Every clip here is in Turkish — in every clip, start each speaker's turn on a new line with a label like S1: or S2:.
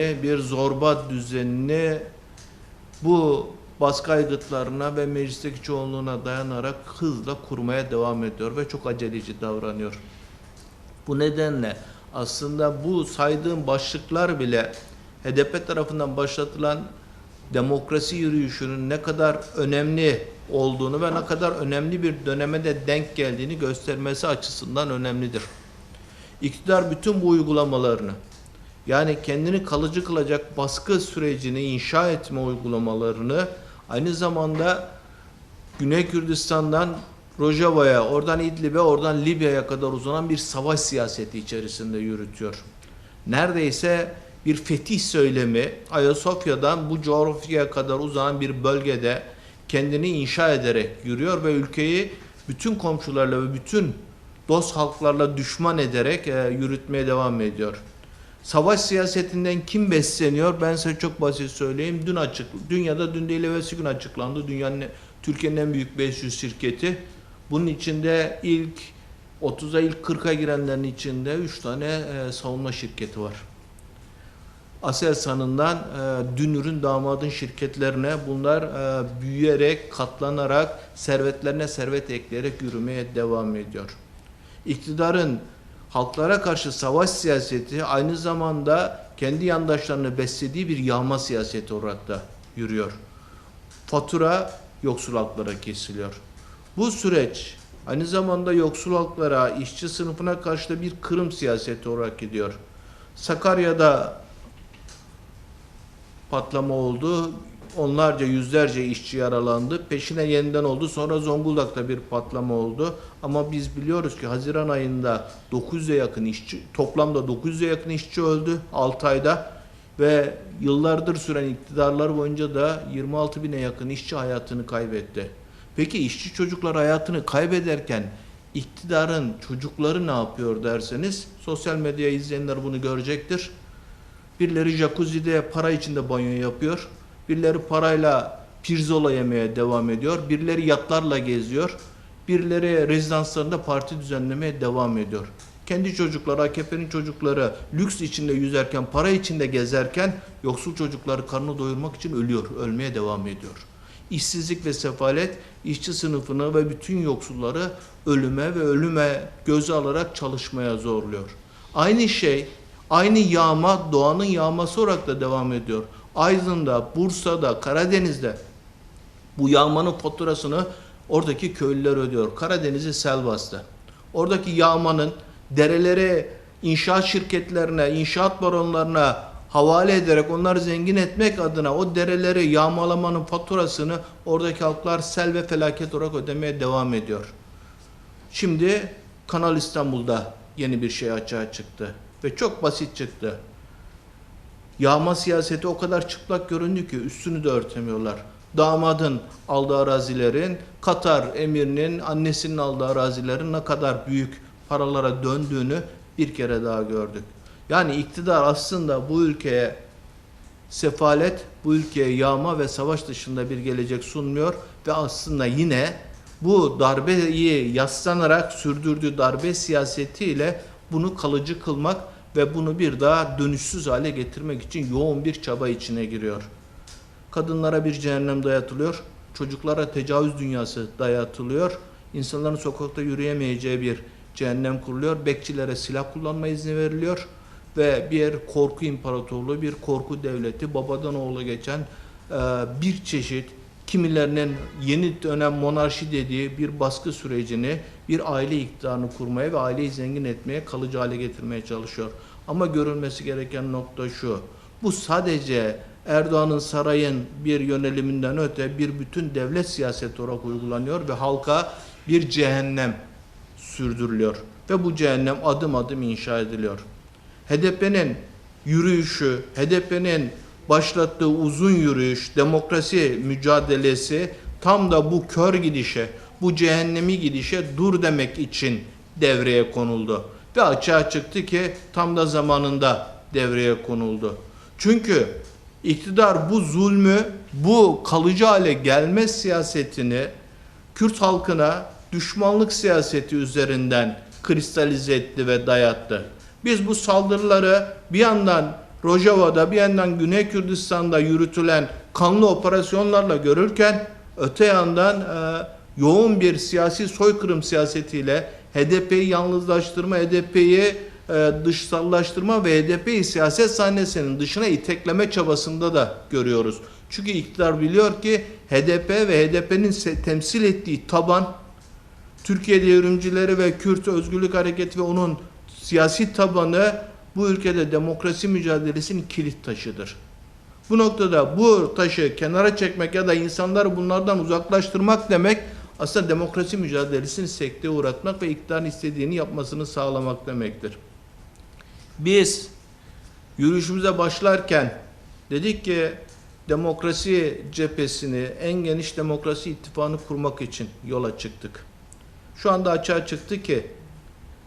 S1: bir zorba düzenini bu baskı aygıtlarına ve meclisteki çoğunluğuna dayanarak hızla kurmaya devam ediyor ve çok aceleci davranıyor. Bu nedenle aslında bu saydığım başlıklar bile HDP tarafından başlatılan demokrasi yürüyüşünün ne kadar önemli olduğunu ve ne kadar önemli bir döneme de denk geldiğini göstermesi açısından önemlidir. İktidar bütün bu uygulamalarını yani kendini kalıcı kılacak baskı sürecini inşa etme uygulamalarını aynı zamanda Güney Kürdistan'dan Rojava'ya, oradan İdlib'e, oradan Libya'ya kadar uzanan bir savaş siyaseti içerisinde yürütüyor. Neredeyse bir fetih söylemi Ayasofya'dan bu coğrafyaya kadar uzanan bir bölgede kendini inşa ederek yürüyor ve ülkeyi bütün komşularla ve bütün dost halklarla düşman ederek e, yürütmeye devam ediyor. Savaş siyasetinden kim besleniyor? Ben size çok basit söyleyeyim. Dün açık, dünyada dün değil evvelsi gün açıklandı. Dünyanın Türkiye'nin en büyük 500 şirketi. Bunun içinde ilk 30'a ilk 40'a girenlerin içinde 3 tane e, savunma şirketi var. Aselsan'ından e, Dünür'ün damadın şirketlerine bunlar e, büyüyerek, katlanarak, servetlerine servet ekleyerek yürümeye devam ediyor. İktidarın halklara karşı savaş siyaseti aynı zamanda kendi yandaşlarını beslediği bir yağma siyaseti olarak da yürüyor. Fatura yoksul halklara kesiliyor. Bu süreç aynı zamanda yoksul halklara, işçi sınıfına karşı da bir kırım siyaseti olarak gidiyor. Sakarya'da patlama oldu. Onlarca yüzlerce işçi yaralandı. Peşine yeniden oldu. Sonra Zonguldak'ta bir patlama oldu. Ama biz biliyoruz ki Haziran ayında 900'e yakın işçi, toplamda 900'e yakın işçi öldü 6 ayda. Ve yıllardır süren iktidarlar boyunca da 26 bine yakın işçi hayatını kaybetti. Peki işçi çocuklar hayatını kaybederken iktidarın çocukları ne yapıyor derseniz sosyal medya izleyenler bunu görecektir. Birileri jacuzzi'de para içinde banyo yapıyor. Birileri parayla pirzola yemeye devam ediyor. Birileri yatlarla geziyor. Birileri rezidanslarında parti düzenlemeye devam ediyor. Kendi çocukları, AKP'nin çocukları lüks içinde yüzerken, para içinde gezerken yoksul çocukları karnını doyurmak için ölüyor, ölmeye devam ediyor. İşsizlik ve sefalet işçi sınıfını ve bütün yoksulları ölüme ve ölüme göze alarak çalışmaya zorluyor. Aynı şey Aynı yağma doğanın yağması olarak da devam ediyor. Aydın'da, Bursa'da, Karadeniz'de bu yağmanın faturasını oradaki köylüler ödüyor. Karadeniz'i sel bastı. Oradaki yağmanın derelere, inşaat şirketlerine, inşaat baronlarına havale ederek onları zengin etmek adına o dereleri yağmalamanın faturasını oradaki halklar sel ve felaket olarak ödemeye devam ediyor. Şimdi Kanal İstanbul'da yeni bir şey açığa çıktı ve çok basit çıktı. Yağma siyaseti o kadar çıplak göründü ki üstünü de örtemiyorlar. Damadın aldığı arazilerin, Katar emirinin annesinin aldığı arazilerin ne kadar büyük paralara döndüğünü bir kere daha gördük. Yani iktidar aslında bu ülkeye sefalet, bu ülkeye yağma ve savaş dışında bir gelecek sunmuyor ve aslında yine bu darbeyi yaslanarak sürdürdüğü darbe siyasetiyle bunu kalıcı kılmak ve bunu bir daha dönüşsüz hale getirmek için yoğun bir çaba içine giriyor. Kadınlara bir cehennem dayatılıyor, çocuklara tecavüz dünyası dayatılıyor, insanların sokakta yürüyemeyeceği bir cehennem kuruluyor, bekçilere silah kullanma izni veriliyor ve bir korku imparatorluğu, bir korku devleti, babadan oğula geçen bir çeşit kimilerinin yeni dönem monarşi dediği bir baskı sürecini, bir aile iktidarını kurmaya ve aileyi zengin etmeye, kalıcı hale getirmeye çalışıyor. Ama görülmesi gereken nokta şu. Bu sadece Erdoğan'ın sarayın bir yöneliminden öte bir bütün devlet siyaseti olarak uygulanıyor ve halka bir cehennem sürdürülüyor. Ve bu cehennem adım adım inşa ediliyor. HDP'nin yürüyüşü, HDP'nin başlattığı uzun yürüyüş, demokrasi mücadelesi tam da bu kör gidişe, bu cehennemi gidişe dur demek için devreye konuldu. Ve açığa çıktı ki tam da zamanında devreye konuldu. Çünkü iktidar bu zulmü, bu kalıcı hale gelme siyasetini Kürt halkına düşmanlık siyaseti üzerinden kristalize etti ve dayattı. Biz bu saldırıları bir yandan Rojava'da bir yandan Güney Kürdistan'da yürütülen kanlı operasyonlarla görürken öte yandan e, yoğun bir siyasi soykırım siyasetiyle HDP'yi yalnızlaştırma, HDP'yi e, dışsallaştırma ve HDP'yi siyaset sahnesinin dışına itekleme çabasında da görüyoruz. Çünkü iktidar biliyor ki HDP ve HDP'nin temsil ettiği taban Türkiye devrimcileri ve Kürt Özgürlük Hareketi ve onun siyasi tabanı bu ülkede demokrasi mücadelesinin kilit taşıdır. Bu noktada bu taşı kenara çekmek ya da insanları bunlardan uzaklaştırmak demek aslında demokrasi mücadelesini sekteye uğratmak ve iktidarın istediğini yapmasını sağlamak demektir. Biz yürüyüşümüze başlarken dedik ki demokrasi cephesini, en geniş demokrasi ittifakını kurmak için yola çıktık. Şu anda açığa çıktı ki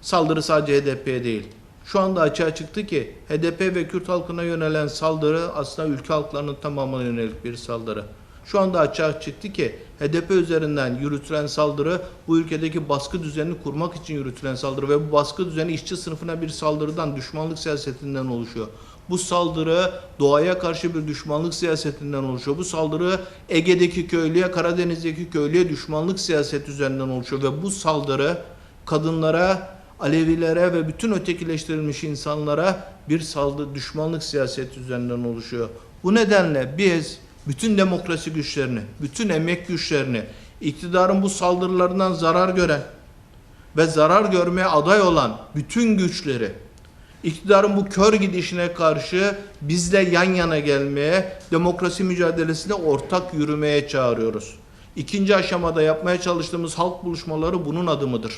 S1: saldırı sadece HDP'ye değil. Şu anda açığa çıktı ki HDP ve Kürt halkına yönelen saldırı aslında ülke halklarının tamamına yönelik bir saldırı. Şu anda açığa çıktı ki HDP üzerinden yürütülen saldırı bu ülkedeki baskı düzenini kurmak için yürütülen saldırı ve bu baskı düzeni işçi sınıfına bir saldırıdan, düşmanlık siyasetinden oluşuyor. Bu saldırı doğaya karşı bir düşmanlık siyasetinden oluşuyor. Bu saldırı Ege'deki köylüye, Karadeniz'deki köylüye düşmanlık siyaseti üzerinden oluşuyor ve bu saldırı kadınlara, Alevilere ve bütün ötekileştirilmiş insanlara bir saldırı, düşmanlık siyaseti üzerinden oluşuyor. Bu nedenle biz bütün demokrasi güçlerini, bütün emek güçlerini, iktidarın bu saldırılarından zarar gören ve zarar görmeye aday olan bütün güçleri, iktidarın bu kör gidişine karşı bizle yan yana gelmeye, demokrasi mücadelesine ortak yürümeye çağırıyoruz. İkinci aşamada yapmaya çalıştığımız halk buluşmaları bunun adımıdır.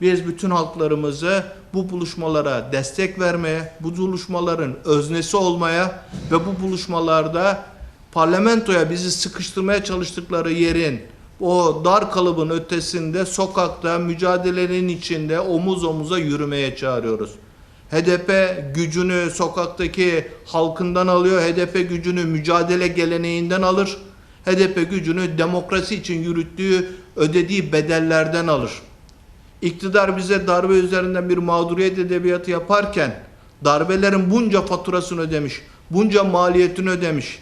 S1: Biz bütün halklarımızı bu buluşmalara destek vermeye, bu buluşmaların öznesi olmaya ve bu buluşmalarda parlamentoya bizi sıkıştırmaya çalıştıkları yerin o dar kalıbın ötesinde sokakta mücadelenin içinde omuz omuza yürümeye çağırıyoruz. HDP gücünü sokaktaki halkından alıyor. HDP gücünü mücadele geleneğinden alır. HDP gücünü demokrasi için yürüttüğü, ödediği bedellerden alır. İktidar bize darbe üzerinden bir mağduriyet edebiyatı yaparken darbelerin bunca faturasını ödemiş, bunca maliyetini ödemiş.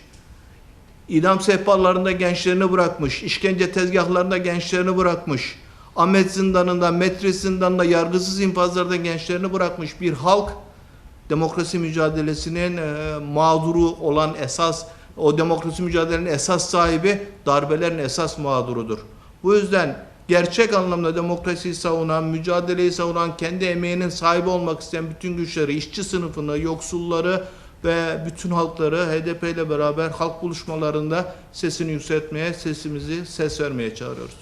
S1: İdam sehpalarında gençlerini bırakmış, işkence tezgahlarında gençlerini bırakmış. Ahmet zindanında, Metris zindanında, yargısız infazlarda gençlerini bırakmış bir halk demokrasi mücadelesinin e, mağduru olan esas o demokrasi mücadelenin esas sahibi darbelerin esas mağdurudur. Bu yüzden gerçek anlamda demokrasiyi savunan, mücadeleyi savunan, kendi emeğinin sahibi olmak isteyen bütün güçleri, işçi sınıfını, yoksulları ve bütün halkları HDP ile beraber halk buluşmalarında sesini yükseltmeye, sesimizi ses vermeye çağırıyoruz.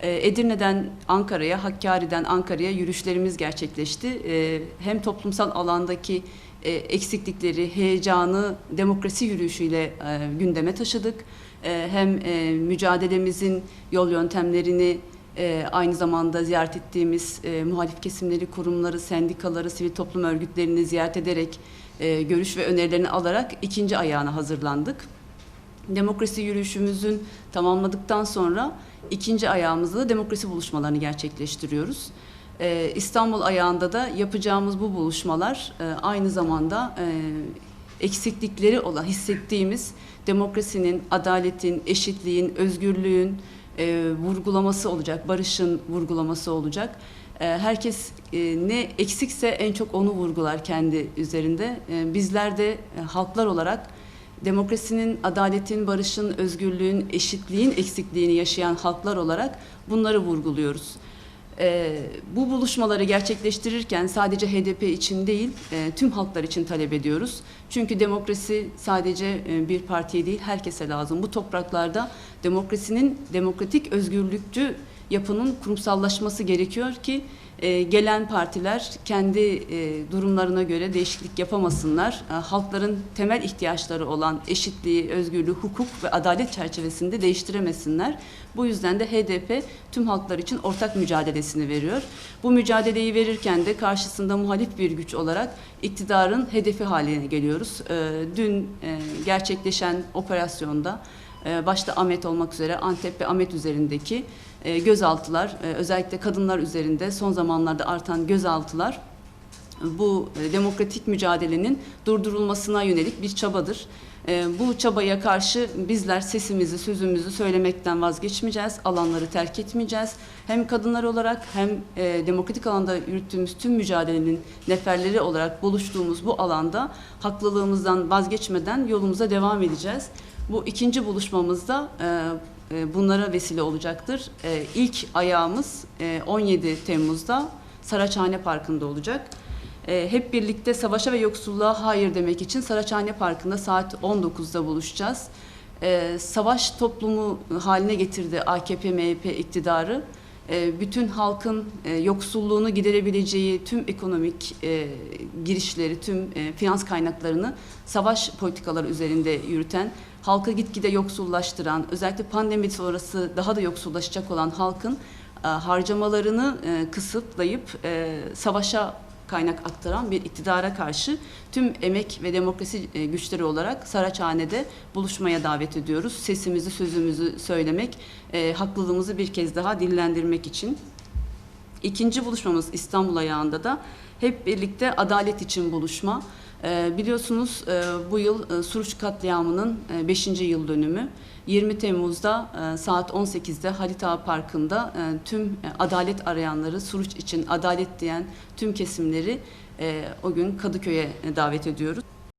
S2: Ee, Edirne'den Ankara'ya, Hakkari'den Ankara'ya yürüyüşlerimiz gerçekleşti. Ee, Hem toplumsal alandaki e, eksiklikleri, heyecanı demokrasi yürüyüşüyle e, gündeme taşıdık. Ee, Hem e, mücadelemizin yol yöntemlerini e, aynı zamanda ziyaret ettiğimiz e, muhalif kesimleri, kurumları, sendikaları, sivil toplum örgütlerini ziyaret ederek e, görüş ve önerilerini alarak ikinci ayağına hazırlandık. Demokrasi yürüyüşümüzün tamamladıktan sonra ikinci ayağımızda da demokrasi buluşmalarını gerçekleştiriyoruz. İstanbul ayağında da yapacağımız bu buluşmalar e, aynı zamanda e, eksiklikleri olan hissettiğimiz demokrasinin, adaletin, eşitliğin, özgürlüğün e, vurgulaması olacak, barışın vurgulaması olacak. E, herkes e, ne eksikse en çok onu vurgular kendi üzerinde. E, bizler de e, halklar olarak demokrasinin, adaletin, barışın, özgürlüğün, eşitliğin eksikliğini yaşayan halklar olarak bunları vurguluyoruz. Ee, bu buluşmaları gerçekleştirirken sadece HDP için değil, e, tüm halklar için talep ediyoruz. Çünkü demokrasi sadece e, bir partiye değil, herkese lazım. Bu topraklarda demokrasinin demokratik özgürlükçü yapının kurumsallaşması gerekiyor ki e, gelen partiler kendi e, durumlarına göre değişiklik yapamasınlar. E, halkların temel ihtiyaçları olan eşitliği, özgürlüğü, hukuk ve adalet çerçevesinde değiştiremesinler. Bu yüzden de HDP tüm halklar için ortak mücadelesini veriyor. Bu mücadeleyi verirken de karşısında muhalif bir güç olarak iktidarın hedefi haline geliyoruz. E, dün e, gerçekleşen operasyonda e, başta Ahmet olmak üzere Antep ve Ahmet üzerindeki e, gözaltılar, e, özellikle kadınlar üzerinde son zamanlarda artan gözaltılar bu e, demokratik mücadelenin durdurulmasına yönelik bir çabadır. Bu çabaya karşı bizler sesimizi, sözümüzü söylemekten vazgeçmeyeceğiz, alanları terk etmeyeceğiz. Hem kadınlar olarak hem demokratik alanda yürüttüğümüz tüm mücadelenin neferleri olarak buluştuğumuz bu alanda haklılığımızdan vazgeçmeden yolumuza devam edeceğiz. Bu ikinci buluşmamızda bunlara vesile olacaktır. E, İlk ayağımız e, 17 Temmuz'da Saraçhane Parkı'nda olacak. E, hep birlikte savaşa ve yoksulluğa hayır demek için Saraçhane Parkı'nda saat 19'da buluşacağız. E, savaş toplumu haline getirdi AKP MHP iktidarı. E, bütün halkın e, yoksulluğunu giderebileceği tüm ekonomik e, girişleri, tüm finans kaynaklarını savaş politikaları üzerinde yürüten, halkı gitgide yoksullaştıran, özellikle pandemi sonrası daha da yoksullaşacak olan halkın harcamalarını kısıtlayıp savaşa kaynak aktaran bir iktidara karşı tüm emek ve demokrasi e, güçleri olarak Saraçhane'de buluşmaya davet ediyoruz. Sesimizi, sözümüzü söylemek, e, haklılığımızı bir kez daha dillendirmek için. İkinci buluşmamız İstanbul ayağında da hep birlikte adalet için buluşma. Ee, biliyorsunuz e, bu yıl e, Suruç katliamının 5. yıl dönümü. 20 Temmuz'da e, saat 18'de Halit Ağa Parkı'nda e, tüm e, adalet arayanları, Suruç için adalet diyen tüm kesimleri e, o gün Kadıköy'e e, davet ediyoruz.